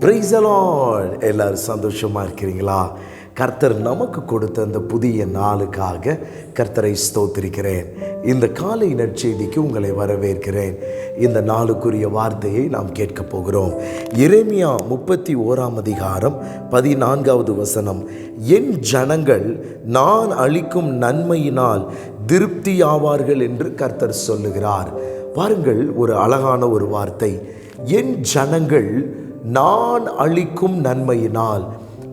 Praise the எல்லாரும் சந்தோஷமா இருக்கிறீங்களா? கர்த்தர் நமக்கு கொடுத்த அந்த புதிய நாளுக்காக கர்த்தரை ஸ்தோத்திரிக்கிறேன். இந்த காலை நற்செய்திக்கு உங்களை வரவேற்கிறேன். இந்த நாளுக்குரிய வார்த்தையை நாம் கேட்கப் போகிறோம். இறைமியா முப்பத்தி ஓராம் அதிகாரம் பதினான்காவது வசனம். என் ஜனங்கள் நான் அளிக்கும் நன்மையினால் திருப்தியாவார்கள் என்று கர்த்தர் சொல்லுகிறார். பாருங்கள் ஒரு அழகான ஒரு வார்த்தை. என் ஜனங்கள் நான் அளிக்கும் நன்மையினால்.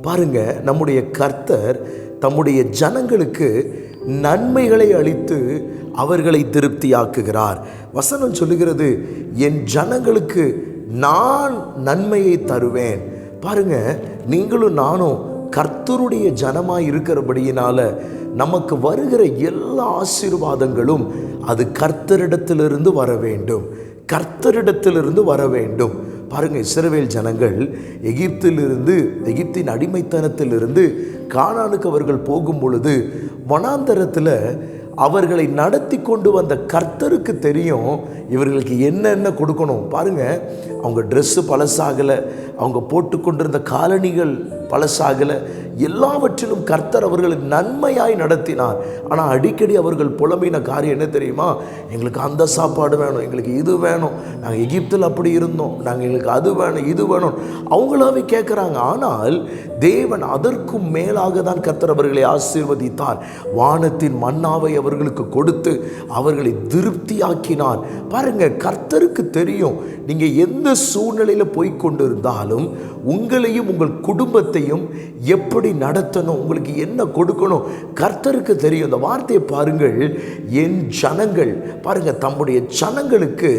பாருங்க நம்முடைய கர்த்தர் தம்முடைய ஜனங்களுக்கு நன்மைகளை அளித்து அவர்களை திருப்தியாக்குகிறார். வசனம் சொல்லுகிறது என் ஜனங்களுக்கு நான் நன்மையை தருவேன். பாருங்க நீங்களும் நானும் கர்த்தருடைய ஜனமாக இருக்கிறபடியினால நமக்கு வருகிற எல்லா ஆசீர்வாதங்களும் அது கர்த்தரிடத்திலிருந்து வர வேண்டும். கர்த்தரிடத்திலிருந்து வர வேண்டும். பாருங்கள் இஸ்ரவேல் ஜனங்கள் எகிப்திலிருந்து எகிப்தின் அடிமைத்தனத்திலிருந்து காணானுக்கு அவர்கள் போகும் பொழுது வனாந்தரத்தில் அவர்களை நடத்தி கொண்டு வந்த கர்த்தருக்கு தெரியும் இவர்களுக்கு என்னென்ன கொடுக்கணும். பாருங்கள் அவங்க ட்ரெஸ்ஸு பழசாகலை அவங்க போட்டுக்கொண்டிருந்த காலணிகள் பழசாகலை. எல்லாவற்றிலும் கர்த்தர் அவர்களை நன்மையாய் நடத்தினார். ஆனால் அடிக்கடி அவர்கள் புலம்பின காரியம் என்ன தெரியுமா? எங்களுக்கு அந்த சாப்பாடு வேணும் எங்களுக்கு இது வேணும் நாங்கள் எகிப்தில் அப்படி இருந்தோம் நாங்கள் எங்களுக்கு அது வேணும் இது வேணும். அவங்களாவே கேட்குறாங்க ஆனால் தேவன் அதற்கும் மேலாக தான் கர்த்தர் அவர்களை ஆசீர்வதித்தார். வானத்தின் மன்னாவை அவர்களுக்கு கொடுத்து அவர்களை திருப்தியாக்கினார். பாருங்கள் கர்த்தருக்கு தெரியும் நீங்கள் எந்த சூழ்நிலையில் போய் கொண்டிருந்தாலும் உங்களையும் உங்கள் குடும்பத்தையும் எப்படி நடத்தணும் உங்களுக்கு என்ன கொடுக்கணும் கர்த்தருக்கு தெரியும். இந்த வார்த்தையை பாருங்கள். என் ஜனங்கள் பாருங்க தம்முடைய ஜனங்களுக்கு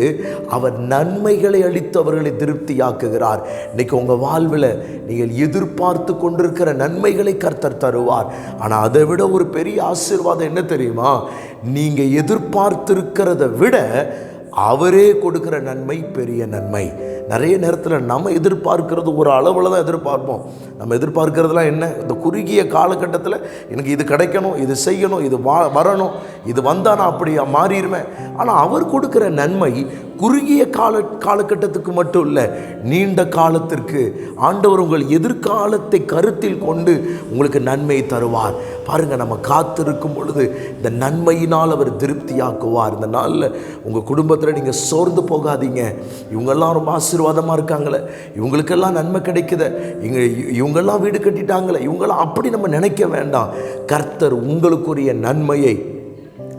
அவர் நன்மைகளை அளித்து அவர்களை திருப்தியாக்குகிறார். இன்னைக்கு உங்கள் வாழ்வில் நீங்கள் எதிர்பார்த்து கொண்டிருக்கிற நன்மைகளை கர்த்தர் தருவார். ஆனால் அதை விட ஒரு பெரிய ஆசீர்வாதம் என்ன தெரியுமா? நீங்கள் எதிர்பார்த்திருக்கிறத விட அவரே கொடுக்கிற நன்மை பெரிய நன்மை. நிறைய நேரத்தில் நம்ம எதிர்பார்க்கிறது ஒரு அளவில் தான் எதிர்பார்ப்போம். நம்ம எதிர்பார்க்கிறதுலாம் என்ன? இந்த குறுகிய காலகட்டத்தில் எனக்கு இது கிடைக்கணும் இது செய்யணும் இது வா வரணும் இது வந்தால் நான் அப்படி மாறிடுவேன். ஆனால் அவர் கொடுக்குற நன்மை குறுகிய கால காலகட்டத்துக்கு மட்டும் இல்லை நீண்ட காலத்திற்கு ஆண்டவர் உங்கள் எதிர்காலத்தை கருத்தில் கொண்டு உங்களுக்கு நன்மை தருவார். பாருங்கள் நம்ம காத்திருக்கும் பொழுது இந்த நன்மையினால் அவர் திருப்தியாக்குவார். இந்த நாளில் உங்கள் குடும்பத்தில் நீங்கள் சோர்ந்து போகாதீங்க. இவங்கெல்லாம் ரொம்ப ஆசீர்வாதமாக இருக்காங்களே. இவங்களுக்கெல்லாம் நன்மை கிடைக்குத. இங்க இவங்கெல்லாம் வீடு கட்டிட்டாங்களே. இவங்களாம் அப்படி நம்ம நினைக்க வேண்டாம். கர்த்தர் உங்களுக்குரிய நன்மையை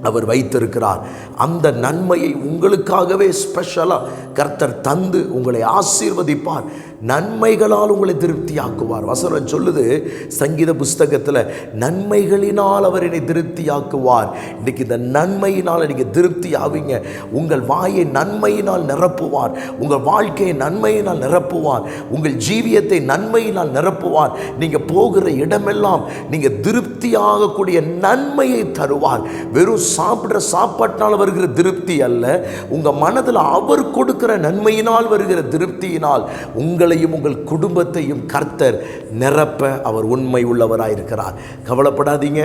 அவர் வைத்திருக்கிறார். அந்த நன்மையை உங்களுக்காகவே ஸ்பெஷலாக கர்த்தர் தந்து உங்களை ஆசீர்வதிப்பார். நன்மைகளால் உங்களை திருப்தியாக்குவார். வசனம் சொல்லுது சங்கீத புஸ்தகத்தில் நன்மைகளினால் அவர் என்னை திருப்தியாக்குவார். இன்றைக்கு இந்த நன்மையினால் நீங்கள் திருப்தி ஆவீங்க உங்கள் வாயை நன்மையினால் நிரப்புவார். உங்கள் வாழ்க்கையை நன்மையினால் நிரப்புவார். உங்கள் ஜீவியத்தை நன்மையினால் நிரப்புவார். நீங்கள் போகிற இடமெல்லாம் நீங்கள் திருப்தியாகக்கூடிய நன்மையை தருவார். வெறும் சாப்பிட்ற சாப்பாட்டினால் வருகிற திருப்தி அல்ல. உங்கள் மனதில் அவர் கொடுக்கிற நன்மையினால் வருகிற திருப்தியினால் உங்களையும் உங்கள் குடும்பத்தையும் கர்த்தர் நிரப்ப அவர் உண்மை உள்ளவராக இருக்கிறார் கவலைப்படாதீங்க.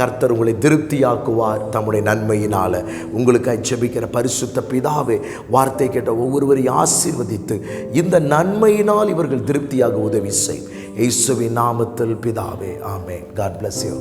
கர்த்தர் உங்களை திருப்தியாக்குவார் தம்முடைய நன்மையினால். உங்களுக்கு ஜெபிக்கிற பரிசுத்த பிதாவே வார்த்தை கேட்ட ஒவ்வொருவரையும் ஆசீர்வதித்து இந்த நன்மையினால் இவர்கள் திருப்தியாக உதவி செய் இயேசுவின் நாமத்தில் பிதாவே ஆமே காட் பிளஸ் யூ